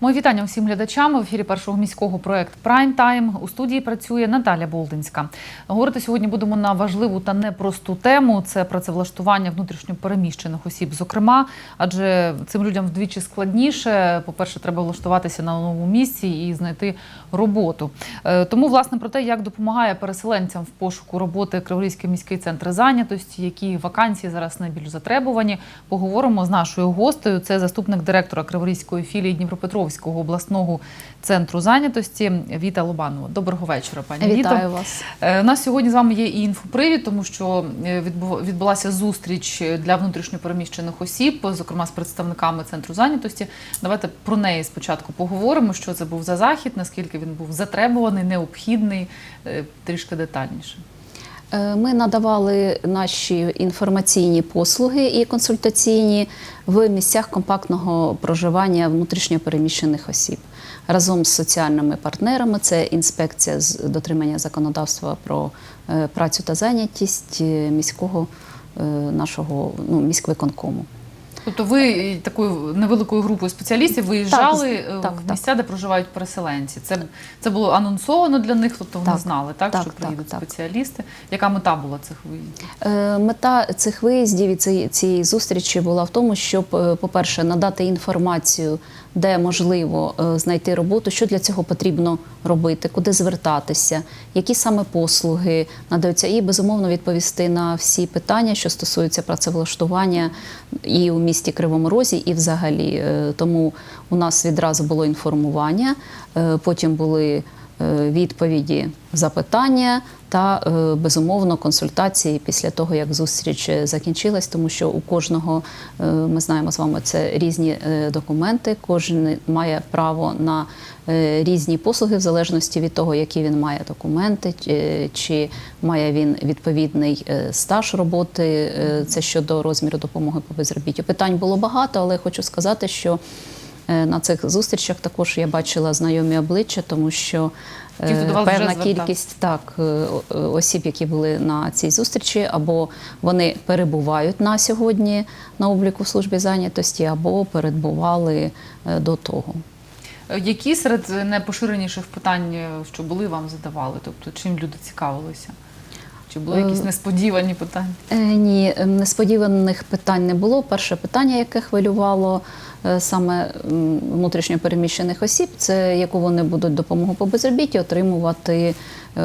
Мої вітання усім глядачам в ефірі першого міського проект Прайм Тайм. У студії працює Наталя Болдинська. Говорити сьогодні будемо на важливу та непросту тему. Це працевлаштування внутрішньопереміщених осіб. Зокрема, адже цим людям вдвічі складніше. По-перше, треба влаштуватися на новому місці і знайти роботу. Е, Тому, власне, про те, як допомагає переселенцям в пошуку роботи Криворізький міський центр зайнятості, які вакансії зараз найбільш затребувані, поговоримо з нашою гостею. Це заступник директора Криворізької філії Дніпропетровського обласного центру зайнятості Віта Лобанова. Доброго вечора, пані Віто. Вітаю вас. Е, У нас сьогодні з вами є і інфопривід, тому що е, відбулася зустріч для внутрішньопереміщених осіб, зокрема з представниками центру зайнятості. Давайте про неї спочатку поговоримо. Що це був за захід, наскільки він був затребуваний, необхідний, е, трішки детальніше. Е, Ми надавали наші інформаційні послуги і консультаційні в місцях компактного проживання внутрішньопереміщених осіб разом з соціальними партнерами. Це інспекція з дотримання законодавства про е, працю та зайнятість е, міського нашого ну, міськвиконкому. Тобто ви такою невеликою групою спеціалістів виїжджали Так, е, так, в так. місця, де проживають переселенці. Це, це було анонсовано для них, тобто вони Так, знали, так, так, що приїдуть так. спеціалісти. Яка мета була цих виїздів? Е, Мета цих виїздів і цієї, цієї зустрічі була в тому, щоб, е, по-перше, надати інформацію, де можливо е, знайти роботу, що для цього потрібно робити, куди звертатися, які саме послуги надаються, і безумовно відповісти на всі питання, що стосуються працевлаштування і у місті Кривому Розі, і взагалі. Е, Тому у нас відразу було інформування, е, потім були відповіді, запитання та е, безумовно консультації після того, як зустріч е, закінчилась, тому що у кожного е, ми знаємо з вами це різні е, документи. Кожен має право на е, різні послуги в залежності від того, які він має документи, чи- має він відповідний е, стаж роботи. Е, Це щодо розміру допомоги по безробіттю. Питань було багато, але хочу сказати, що Е, На цих зустрічах також я бачила знайомі обличчя, тому що Ті, е, певна кількість так е, осіб, які були на цій зустрічі, або вони перебувають на сьогодні на обліку в службі зайнятості, або перебували е, до того. Е, Які серед найпоширеніших питань, е, що були, вам задавали? Тобто, чим люди цікавилися? Чи були якісь Е, несподівані питання? Е, Ні, несподіваних питань не було. Перше питання, яке хвилювало е, саме внутрішньопереміщених осіб, це яку вони будуть допомогу по безробітті отримувати,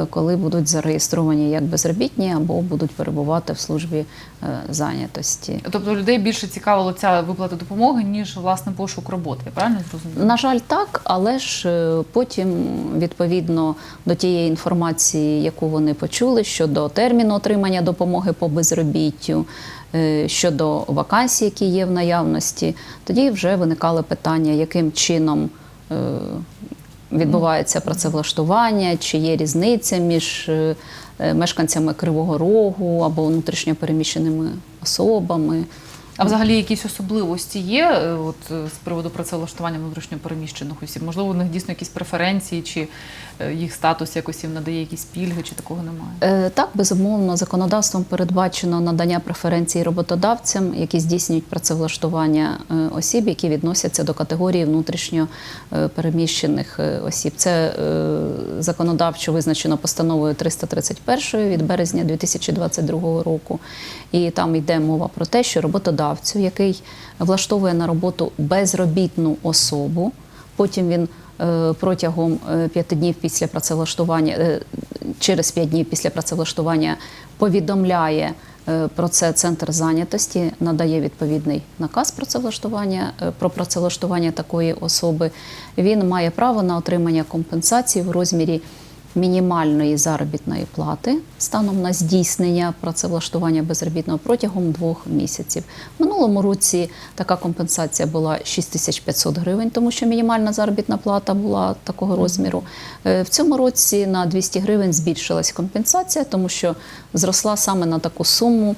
коли будуть зареєстровані як безробітні або будуть перебувати в службі е, зайнятості. Тобто людей більше цікавила ця виплата допомоги, ніж власне пошук роботи. Я правильно зрозуміла? На жаль, так, але ж е, потім, відповідно до тієї інформації, яку вони почули щодо терміну отримання допомоги по безробіттю, е, щодо вакансій, які є в наявності, тоді вже виникали питання, яким чином. Відбувається працевлаштування, чи є різниця між е, мешканцями Кривого Рогу або внутрішньопереміщеними особами. А взагалі якісь особливості є е, от, е, з приводу працевлаштування внутрішньопереміщених осіб? Можливо, у них дійсно якісь преференції, чи е, їх статус якось їм надає якісь пільги, чи такого немає? Так, безумовно, законодавством передбачено надання преференцій роботодавцям, які здійснюють працевлаштування осіб, які відносяться до категорії внутрішньо переміщених осіб. Це законодавчо визначено постановою 331 від березня 2022 року. І там йде мова про те, що роботодавцю, який влаштовує на роботу безробітну особу, потім він е, протягом е, п'яти днів після працевлаштування, е, через п'ять днів після працевлаштування повідомляє про це центр зайнятості, надає відповідний наказ працевлаштування про працевлаштування такої особи. Він має право на отримання компенсації в розмірі мінімальної заробітної плати станом на здійснення працевлаштування безробітного протягом двох місяців. В минулому році така компенсація була 6500 гривень, тому що мінімальна заробітна плата була такого розміру. Е, В цьому році на 200 гривень збільшилась компенсація, тому що зросла саме на таку суму.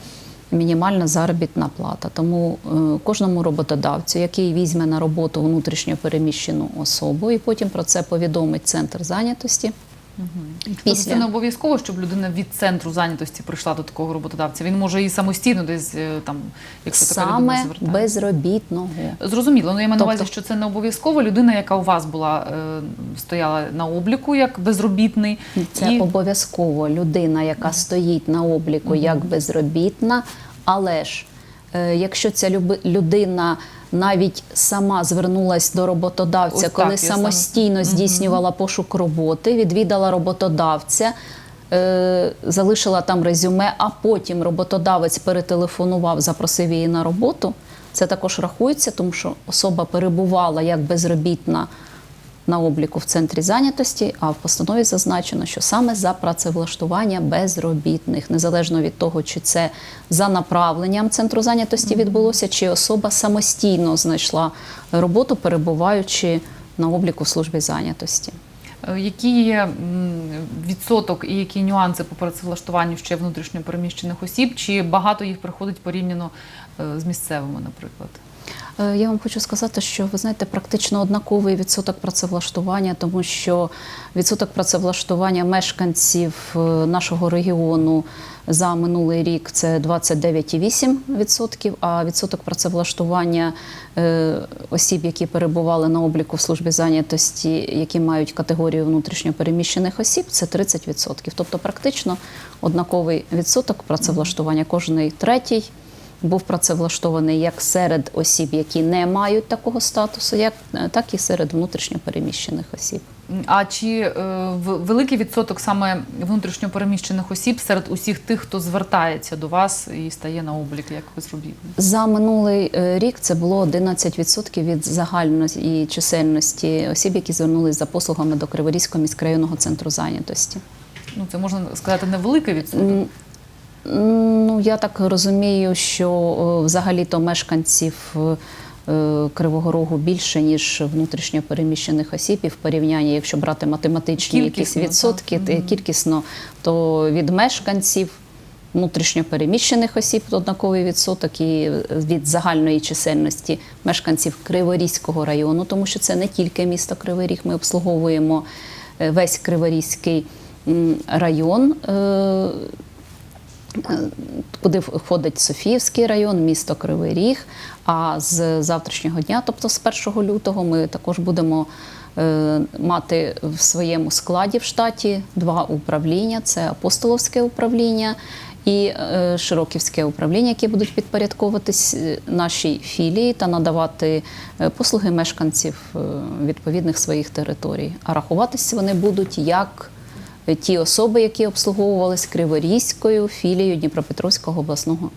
Мінімальна заробітна плата. Тому е, кожному роботодавцю, який візьме на роботу внутрішньо переміщену особу, і потім про це повідомить центр зайнятості, Тобто Після. Це не обов'язково, щоб людина від центру зайнятості прийшла до такого роботодавця. Він може і самостійно десь е, там, якщо така людина звертає. безробітного. Зрозуміло, ну я маю на увазі, Тобто- що це не обов'язково. Людина, яка у вас була е, стояла на обліку як безробітний, Це і обов'язково людина, яка стоїть на обліку як безробітна, але ж е, якщо ця людина навіть сама звернулась до роботодавця, Ось так, коли я самостійно самостійно здійснювала пошук роботи, відвідала роботодавця. е, Залишила там резюме, а потім роботодавець перетелефонував, запросив її на роботу. Це також рахується, тому що особа перебувала як безробітна на обліку в центрі зайнятості, а в постанові зазначено, що саме за працевлаштування безробітних, незалежно від того, чи це за направленням центру зайнятості відбулося, чи особа самостійно знайшла роботу, перебуваючи на обліку в службі зайнятості. е, які є відсоток і які нюанси по працевлаштуванню ще внутрішньо переміщених осіб, чи багато їх приходить порівняно е, з місцевими, наприклад? Е, Я вам хочу сказати, що ви знаєте, практично однаковий відсоток працевлаштування, тому що відсоток працевлаштування мешканців е, нашого регіону за минулий рік це 29,8%, а відсоток працевлаштування е, осіб, які перебували на обліку в службі зайнятості, які мають категорію внутрішньопереміщених осіб, це 30%. Тобто практично однаковий відсоток працевлаштування. Кожний третій був працевлаштований як серед осіб, які не мають такого статусу, як так і серед внутрішньопереміщених осіб. А чи е, в- великий відсоток саме внутрішньо переміщених осіб серед усіх тих, хто звертається до вас і стає на облік як безробітний? За минулий е, рік це було 11% від загальної чисельності осіб, які звернулись за послугами до Криворізького міськрайонного центру зайнятості. Ну це можна сказати невеликий відсоток. Ну, я так розумію, що е, взагалі-то мешканців е, Кривого Рогу більше, ніж внутрішньо переміщених осіб, і в порівнянні, якщо брати математичні якісь відсотки, так. кількісно, то від мешканців внутрішньо переміщених осіб однаковий відсоток і від загальної чисельності мешканців Криворізького району, тому що це не тільки місто Кривий Ріг, ми обслуговуємо е, весь Криворізький район. Е, куди входить Софіївський район, місто Кривий Ріг. А з завтрашнього дня, тобто з 1 лютого, ми також будемо е, мати в своєму складі в штаті два управління: це апостоловське управління. І е, Широківське управління, які будуть підпорядковуватись нашій філії та надавати послуги мешканців відповідних своїх територій. А рахуватися вони будуть як ті особи, які обслуговувались Криворізькою філією Дніпропетровського обласного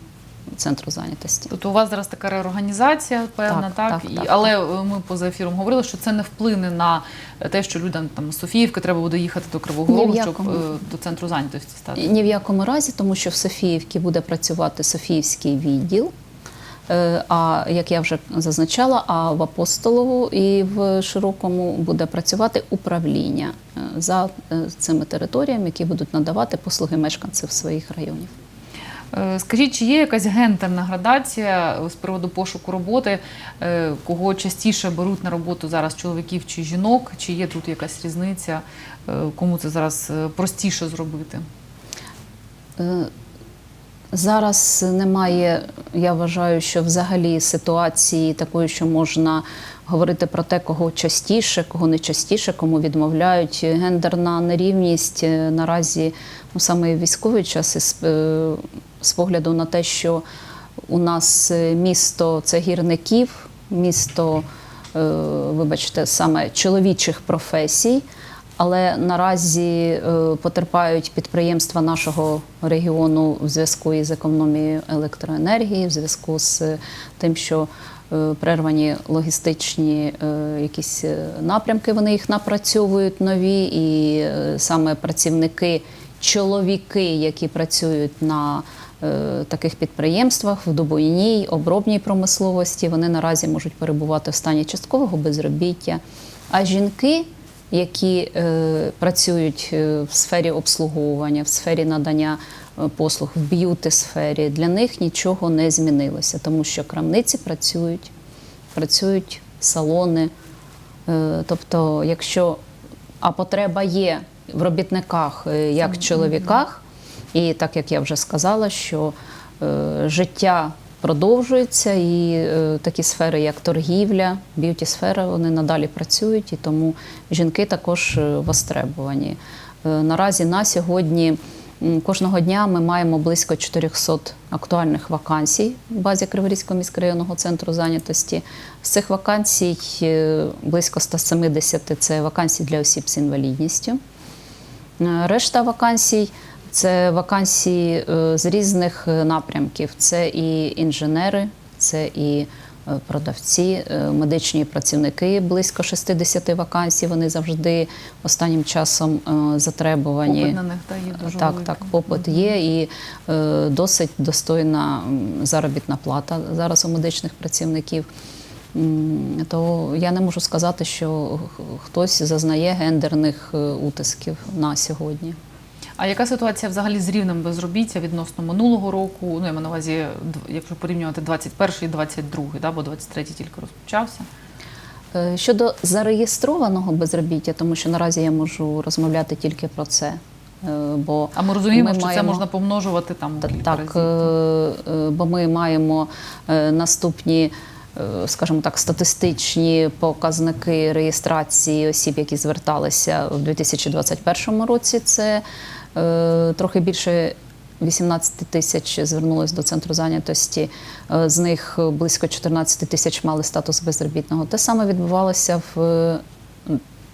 центру зайнятості. Тобто у вас зараз така реорганізація, певна, так, Так, так, так, але ми поза ефіром говорили, що це не вплине на те, що людям там з Софіївки треба буде їхати до Кривого Рогу, щоб якому. е, до центру зайнятості стати. Ні в якому разі, тому що в Софіївці буде працювати Софіївський відділ. Е, А як я вже зазначала, а в Апостолову і в Широкому буде працювати управління е, за е, цими територіями, які будуть надавати послуги мешканців своїх районів. Скажіть, чи є якась гендерна градація з приводу пошуку роботи, кого частіше беруть на роботу зараз чоловіків чи жінок? Чи є тут якась різниця? Кому це зараз простіше зробити? Зараз немає, я вважаю, що взагалі ситуації такої, що можна говорити про те, кого частіше, кого не частіше, кому відмовляють. Гендерна нерівність е, наразі ну, саме військовий час із, е, з погляду на те, що у нас е, місто це гірників, місто, вибачте, саме чоловічих професій. Але наразі е, потерпають підприємства нашого регіону в зв'язку із економією електроенергії, в зв'язку з тим, що е, прервані логістичні е, якісь е, напрямки, вони їх напрацьовують нові, і е, саме працівники, чоловіки, які працюють на е, таких підприємствах в добойній, обробній промисловості, вони наразі можуть перебувати в стані часткового безробіття. А жінки які е, працюють е, в сфері обслуговування, в сфері надання е, послуг, в б'юти сфері, для них нічого не змінилося, тому що крамниці працюють, працюють салони. Е, тобто, якщо а потреба є в робітниках, як чоловіках. І так як я вже сказала, що е, життя продовжується, і е, такі сфери, як торгівля, б'юті-сфера, вони надалі працюють, і тому жінки також е, востребувані. Е, наразі на сьогодні кожного дня ми маємо близько 400 актуальних вакансій в базі Криворізького міськрайонного центру зайнятості. З цих вакансій е, близько 170 – це вакансії для осіб з інвалідністю. Е, Решта вакансій це вакансії е, з різних е, напрямків. Це і інженери, це і е, продавці, медичні працівники. Близько 60 вакансій. Вони завжди останнім часом затребувані. Попит на них та є дуже Так, великий. так, попит є і досить достойна заробітна плата зараз у медичних працівників. То я не можу сказати, що хтось зазнає гендерних утисків на сьогодні. А яка ситуація взагалі з рівнем безробіття відносно минулого року? Ну, я маю на увазі, якщо порівнювати 21 і 22, да, бо 23 тільки розпочався. Е, Щодо зареєстрованого безробіття, тому що наразі я можу розмовляти тільки про це. е, Бо А ми розуміємо, Ми що це можна помножувати там Та- Так, разів. е, бо ми маємо наступні, скажімо так, статистичні показники реєстрації осіб, які зверталися в 2021 році. Це трохи більше 18 тисяч звернулось до центру зайнятості. Е, З них близько 14 тисяч мали статус безробітного. Те саме відбувалося в е,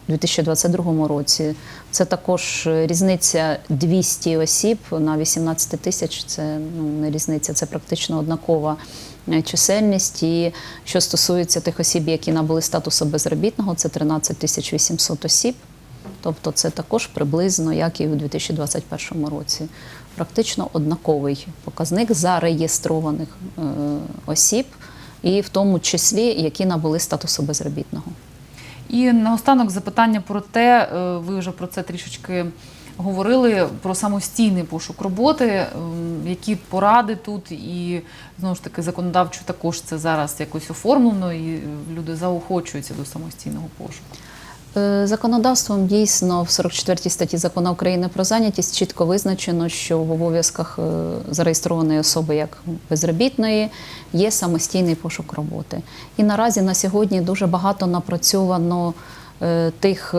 2022 році. Це також різниця 200 осіб на 18 тисяч. Це ну, не різниця, це практично однакова е, чисельність. І що стосується тих осіб, які набули статусу безробітного, це 13 тисяч 800 осіб. Тобто це також приблизно, як і у 2021 році. Практично однаковий показник зареєстрованих е, осіб, і в тому числі, які набули статусу безробітного. І наостанок запитання про те, е, ви вже про це трішечки говорили, про самостійний пошук роботи. Ем, Які поради тут, і знову ж таки законодавчо також це зараз якось оформлено, і люди заохочуються до самостійного пошуку. Е, Законодавством дійсно в 44 статті закону України про зайнятість чітко визначено, що в обов'язках е, зареєстрованої особи як безробітної є самостійний пошук роботи. І наразі на сьогодні дуже багато напрацьовано е, тих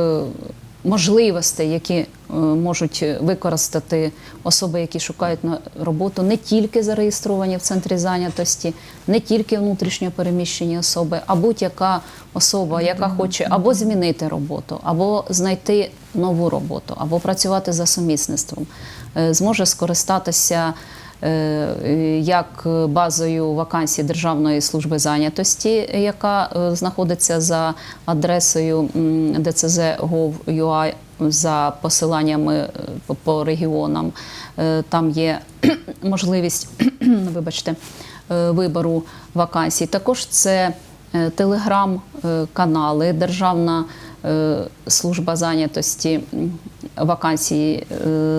можливостей, які е, можуть використати особи, які шукають на роботу, не тільки зареєстровані в центрі зайнятості, не тільки внутрішньо переміщені особи, а будь-яка особа, яка хоче або змінити роботу, або знайти нову роботу, або працювати за сумісництвом, е, зможе скористатися. Е, Як базою вакансій Державної служби зайнятості, яка е, знаходиться за адресою dcz.gov.ua за посиланнями е, по- регіонам, там є можливість, вибачте, вибору вакансій. Також це телеграм-канали, Державна служба зайнятості вакансії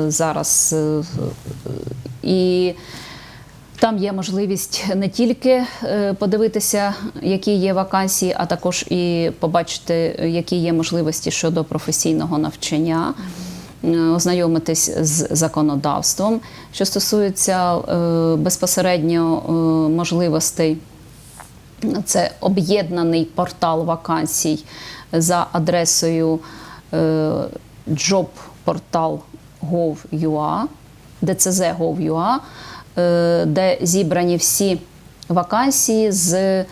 зараз. І там є можливість не тільки е, подивитися, які є вакансії, а також і побачити, які є можливості щодо професійного навчання, е, ознайомитись з законодавством. Що стосується е, безпосередньо можливостей це об'єднаний портал вакансій за адресою jobportal.gov.ua, dcz.gov.ua, е, де зібрані всі вакансії з е,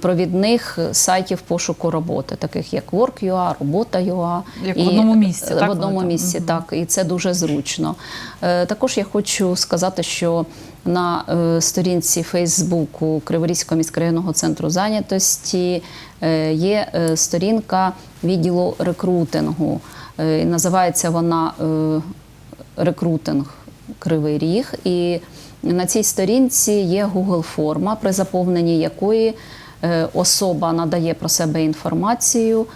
провідних сайтів пошуку роботи, таких як Work.ua, Робота.ua. Як в одному місці, В так, одному місці, так, і це дуже зручно. Е, Також я хочу сказати, що на е, сторінці Фейсбуку Криворізького міськрайонного центру зайнятості е, є е, сторінка відділу рекрутингу. Е, і Називається вона е, рекрутинг Кривий Ріг. І на цій сторінці є Google форма, при заповненні якої е, особа надає про себе інформацію,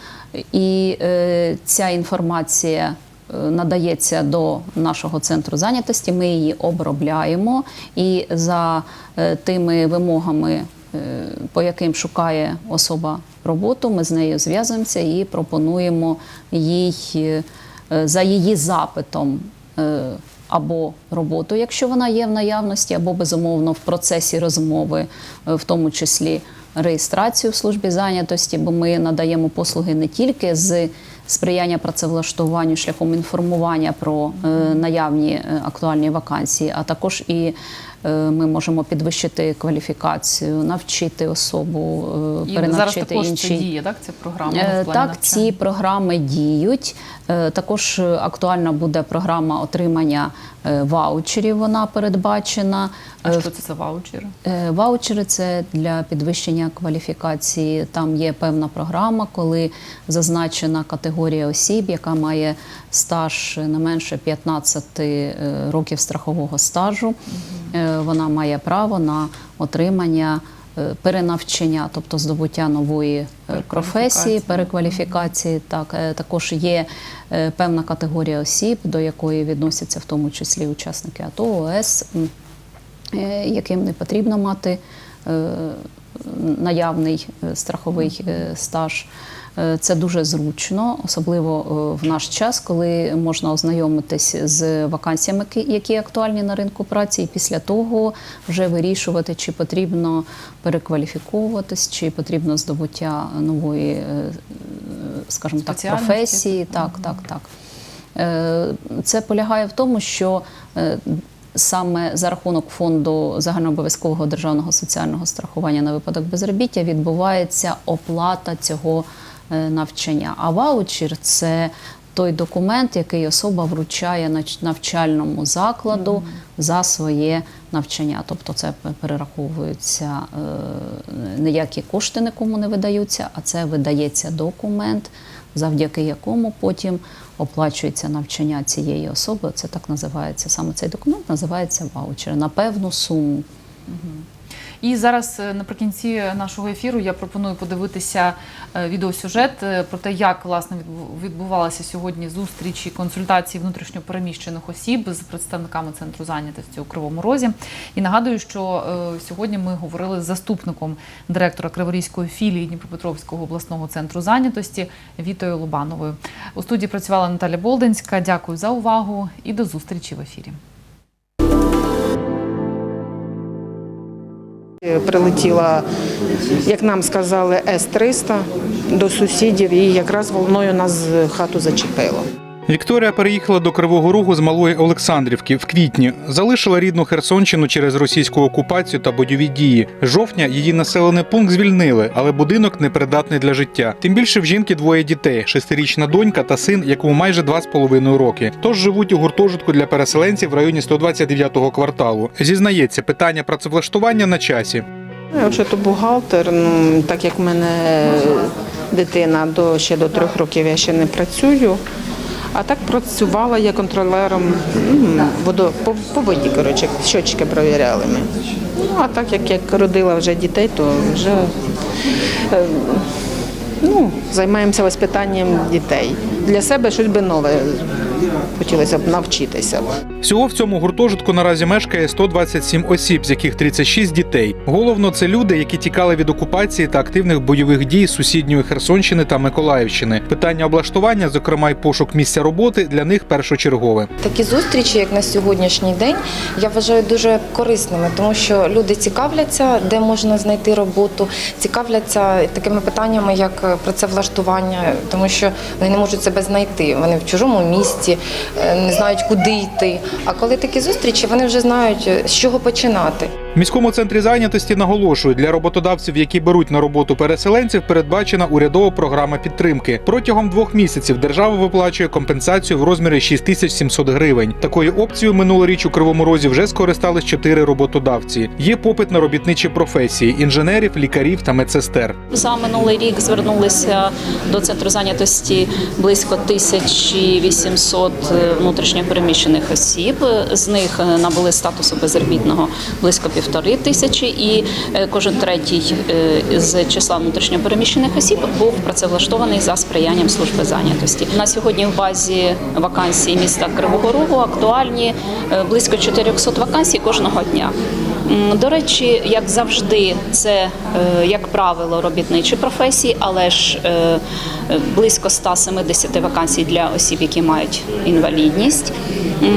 і е, ця інформація е, надається до нашого центру зайнятості. Ми її обробляємо і за тими вимогами. По яким шукає особа роботу, ми з нею зв'язуємося і пропонуємо їй за її запитом. Або роботу, якщо вона є в наявності, або безумовно в процесі розмови, е, в тому числі реєстрацію в службі зайнятості, бо ми надаємо послуги не тільки з сприяння працевлаштуванню шляхом інформування про е, наявні е, актуальні вакансії, а також і ми можемо підвищити кваліфікацію, навчити особу, е, І зараз перенавчити також інші. це діє, так? Ця програма Е, в плані Так, ці програми діють. Е, Також е, актуальна буде програма отримання е, ваучерів. Вона передбачена. А Е, що це за ваучери? Е, Ваучери це для підвищення кваліфікації. Там є певна програма, коли зазначена категорія осіб, яка має стаж не менше 15 е, років страхового стажу. Е, Вона має право на отримання. е, Перенавчення, тобто здобуття нової е, професії, Перекваліфікації. Так, також є певна категорія осіб, до якої відносяться в тому числі учасники АТО, ОС, яким не потрібно мати наявний страховий стаж. Е, Це дуже зручно, особливо е, в наш час, коли можна ознайомитись з вакансіями, які- актуальні на ринку праці, і після того вже вирішувати, чи потрібно перекваліфіковуватись, чи потрібно здобуття нової, е, скажімо так, професії. Так, так, так. Це полягає в тому, що саме за рахунок фонду загальнообов'язкового державного соціального страхування на випадок безробіття відбувається оплата цього навчання. А ваучер це той документ, який особа вручає навчальному закладу за своє навчання. Тобто це п- перераховуються е, ніякі кошти нікому не видаються, а це видається документ, завдяки якому потім оплачується навчання цієї особи. Це так називається. Саме цей документ називається ваучер на певну суму. І зараз е, наприкінці нашого ефіру я пропоную подивитися е, відеосюжет е, про те, як власне відбувалася сьогодні зустріч і консультації внутрішньопереміщених осіб з представниками центру зайнятості у Кривому Розі. І нагадую, що сьогодні ми говорили з заступником директора Криворізької філії Дніпропетровського обласного центру зайнятості Вітою Лобановою. У студії працювала Наталя Болдинська. Дякую за увагу і до зустрічі в ефірі. Прилетіла, як нам сказали, С-300 до сусідів і якраз волною нас хату зачепило. Вікторія переїхала до Кривого Рогу з малої Олександрівки в квітні. Залишила рідну Херсонщину через російську окупацію та бойові дії. Жовтня її населений пункт звільнили, але будинок непридатний для життя. Тим більше в жінки двоє дітей: шестирічна донька та син, якому майже два з половиною роки. Тож живуть у гуртожитку для переселенців в районі 129-го кварталу. Зізнається, питання працевлаштування на часі. Я взагалі то бухгалтер, ну так як в мене дитина до ще до трьох років я ще не працюю. А так працювала я контролером водо, по, по воді, коротше, щочки провіряли ми. Ну, а так як я родила вже дітей, то вже е, ну, займаємося воспитанням дітей. Для себе щось би нове хотілося б навчитися. Всього в цьому гуртожитку наразі мешкає 127 осіб, з яких 36 дітей. Головно, це люди, які тікали від окупації та активних бойових дій сусідньої Херсонщини та Миколаївщини. Питання облаштування, зокрема й пошук місця роботи, для них першочергове. Такі зустрічі, як на сьогоднішній день, я вважаю дуже корисними, тому що люди цікавляться, де можна знайти роботу, цікавляться такими питаннями, як працевлаштування, тому що вони не можуть себе знайти. Вони в чужому місті, е, не знають, куди йти. А коли такі зустрічі, вони вже знають, е, з чого починати. В міському центрі зайнятості наголошують, для роботодавців, які беруть на роботу переселенців, передбачена урядова програма підтримки. Протягом двох місяців держава виплачує компенсацію в розмірі 6700 гривень. Такою опцією минулоріч у Кривому Розі вже скористались чотири роботодавці. Є попит на робітничі професії інженерів, лікарів та медсестер. За минулий рік звернулися до центру зайнятості близько 1800 внутрішньопереміщених осіб. З них е, набули статусу безробітного близько півтори тисячі, і е, кожен третій е, з числа внутрішньопереміщених осіб був працевлаштований за сприянням служби зайнятості. На сьогодні в базі вакансій міста Кривого Рогу актуальні е, близько 400 вакансій кожного дня. До речі, як завжди, це як правило робітничі професії, але ж близько 170 вакансій для осіб, які мають інвалідність.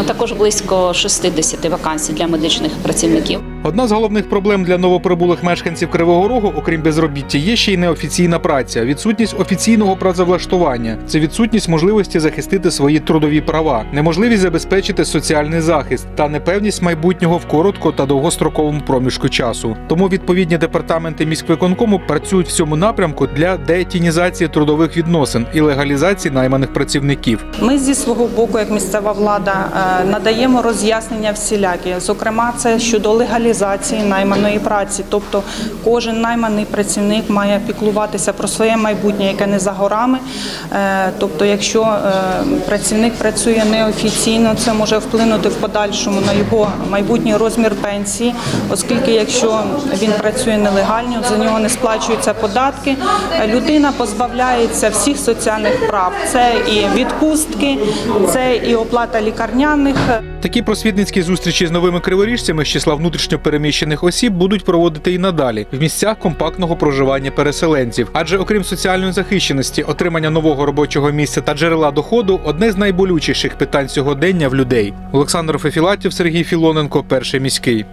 Також близько 60 вакансій для медичних працівників. Одна з головних проблем для новоприбулих мешканців Кривого Рогу, окрім безробіття, є ще й неофіційна праця, відсутність офіційного працевлаштування, це відсутність можливості захистити свої трудові права, неможливість забезпечити соціальний захист та непевність майбутнього в коротко та довгостроковому проміжку часу. Тому відповідні департаменти міськвиконкому працюють в цьому напрямку для детінізації трудових відносин і легалізації найманих працівників. Ми зі свого боку, як місцева влада, е, надаємо роз'яснення всілякі. Зокрема, це щодо легалізації найманої праці. Тобто, кожен найманий працівник має піклуватися про своє майбутнє, яке не за горами. Е, Тобто, якщо е, працівник працює неофіційно, це може вплинути в подальшому на його майбутній розмір пенсії, оскільки якщо він працює нелегально, за нього не сплачуються податки. е, Людина позбавляється всіх соціальних прав. Це і відпустки, це і оплата лікарняних. Такі просвітницькі зустрічі з новими криворіжцями з числа внутрішньопереміщених осіб будуть проводити і надалі в місцях компактного проживання переселенців. Адже окрім соціальної захищеності, отримання нового робочого місця та джерела доходу одне з найболючіших питань сьогодення в людей. Олександр Фефілатів, Сергій Філоненко, перший міський.